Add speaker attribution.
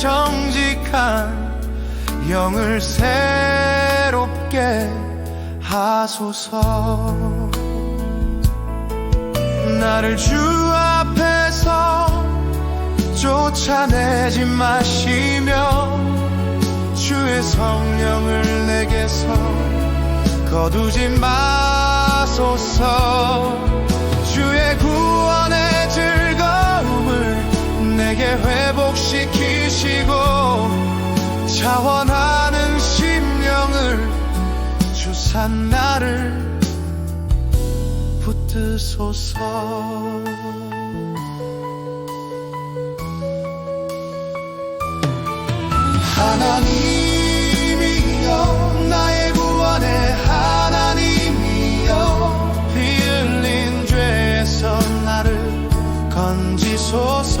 Speaker 1: 정직한 영을 새롭게 하소서. 나를 주 앞에서 쫓아내지 마시며 주의 성령을 내게서 거두지 마소서. 주의 구원의 즐거움을 내게 회복시키 시고 자원하는 심령을 주산 나를 붙드소서. 하나님이여 나의 구원의 하나님이여 피 흘린 죄에서 나를 건지소서